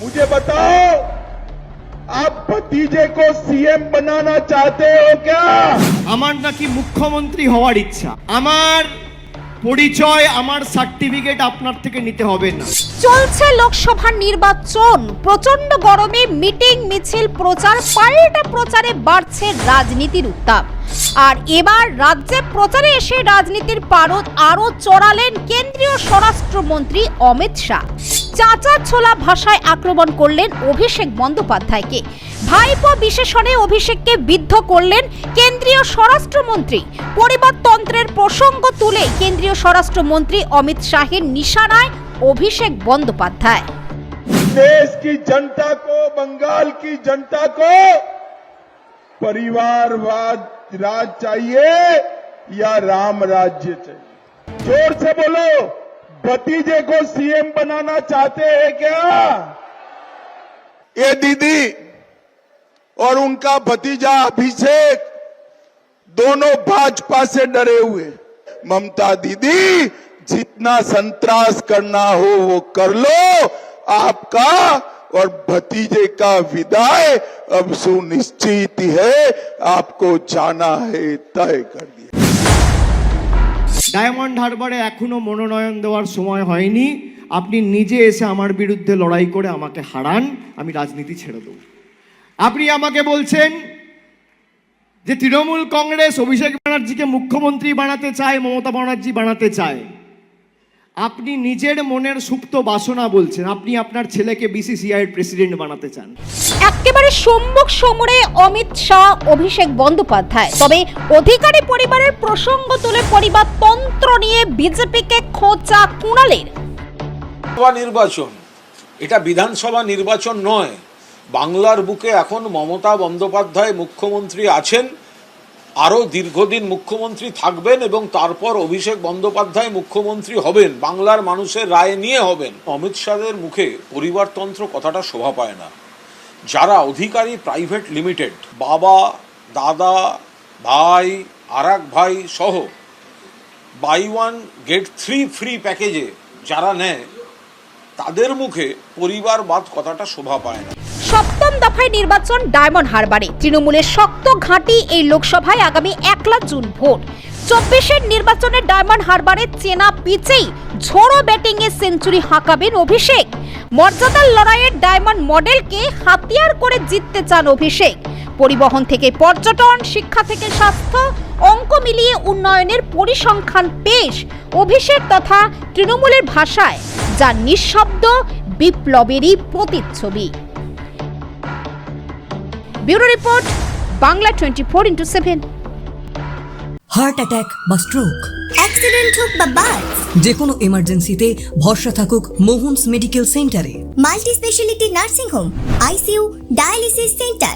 मुझे बताओ आप भतीजे को सीएम बनाना चाहते हो क्या আমার নাকি মুখ্যমন্ত্রী হওয়ার ইচ্ছা আমার পরিচয় আমার সার্টিফিকেট আপনার থেকে নিতে হবে না চলছে লোকসভা নির্বাচন প্রচন্ড গরমে মিটিং মিছিল প্রচার পাল্টা প্রচারে বাড়ছে রাজনীতির উত্তাপ আর এবার রাজ্যে প্রচারে এসে রাজনীতির পারদ আরও চড়ালেন কেন্দ্রীয় স্বরাষ্ট্রমন্ত্রী অমিত শাহ চাচা ছোলা ভাষায় আক্রমণ করলেন অভিষেক বন্দ্যোপাধ্যায়কে ভাইপো বিশেষণে অভিষেককে বিদ্ধ করলেন কেন্দ্রীয় স্বরাষ্ট্রমন্ত্রী পরিবারতন্ত্রের প্রসঙ্গ তুলে কেন্দ্রীয় স্বরাষ্ট্রমন্ত্রী অমিত শাহের নিশানায় অভিষেক বন্দ্যোপাধ্যায় देश की जनता को बंगाल की जनता को परिवारवाद राज चाहिए या राम राज्य चाहिए जोर से बोलो भतीजे को सीएम बनाना चाहते हैं क्या? ये दीदी और उनका भतीजा अभिषेक दोनों भाजपा से डरे हुए। ममता दीदी, जितना संतरास करना हो, वो कर लो। आपका और भतीजे का विदाई अब सुनिश्चित है, आपको जाना है, तय कर दिया। ডায়মন্ড হারবারে এখনও মনোনয়ন দেওয়ার সময় হয়নি। আপনি নিজে এসে আমার বিরুদ্ধে লড়াই করে আমাকে হারান, আমি রাজনীতি ছেড়ে দেব। আপনি আমাকে বলছেন যে তৃণমূল কংগ্রেস অভিষেক ব্যানার্জিকে মুখ্যমন্ত্রী বানাতে চায়, মমতা ব্যানার্জি বানাতে চায়। আপনি নিজের মনের সুপ্ত বাসনা বলছেন। আপনি আপনার ছেলেকে বিসিসিআই এর প্রেসিডেন্ট বানাতে চান। একেবারে সম্মুখ সমরে অমিত শাহ অভিষেক বন্দ্যোপাধ্যায়। তবে অধিকারী পরিবারের প্রসঙ্গ তুলে পরিবার তন্ত্র নিয়ে বিজেপিকে খোঁচা কুণালের। নির্বাচন এটা বিধানসভা নির্বাচন নয়। বাংলার বুকে এখন মমতা বন্দ্যোপাধ্যায় মুখ্যমন্ত্রী আছেন। আরও দীর্ঘদিন মুখ্যমন্ত্রী থাকবেন এবং তারপর অভিষেক বন্দ্যোপাধ্যায় মুখ্যমন্ত্রী হবেন, বাংলার মানুষের রায় নিয়ে হবেন। অমিত শাহের মুখে পরিবারতন্ত্র কথাটা শোভা পায় না। যারা অধিকারী প্রাইভেট লিমিটেড, বাবা, দাদা, ভাই আর ভাই সহ buy one get three free প্যাকেজে যারা নেয়, তাদের মুখে পরিবারবাদ কথাটা শোভা পায় না। সপ্তম দফায় নির্বাচন ডায়মন্ড হারবারে। তৃণমূলের শক্ত ঘাঁটি এই লোকসভায় আগামী একলা জুন ভোট। চব্বিশের নির্বাচনে ডায়মন্ড হারবারে চেনা পিচেই ঝোড়ো ব্যাটিংয়ে সেঞ্চুরি হাঁকাবেন অভিষেক। মর্যাদার লড়াইয়ের ডায়মন্ড মডেলকে হাতিয়ার করে জিততে চান অভিষেক। পরিবহন থেকে পর্যটন, শিক্ষা থেকে স্বাস্থ্য, অঙ্ক মিলিয়ে উন্নয়নের পরিসংখ্যান পেশ অভিষেক তথা তৃণমূলের ভাষায়। যা নিঃশব্দ বিপ্লবেরই প্রতিচ্ছবি। Bureau report Bangla twenty four into seven heart attack বা স্ট্রোক অ্যাক্সিডেন্ট হোক বা বাস যে কোনো এমার্জেন্সিতে ভরসা থাকুক মোহনস মেডিকেল সেন্টারে। Multi speciality nursing home ICU dialysis centre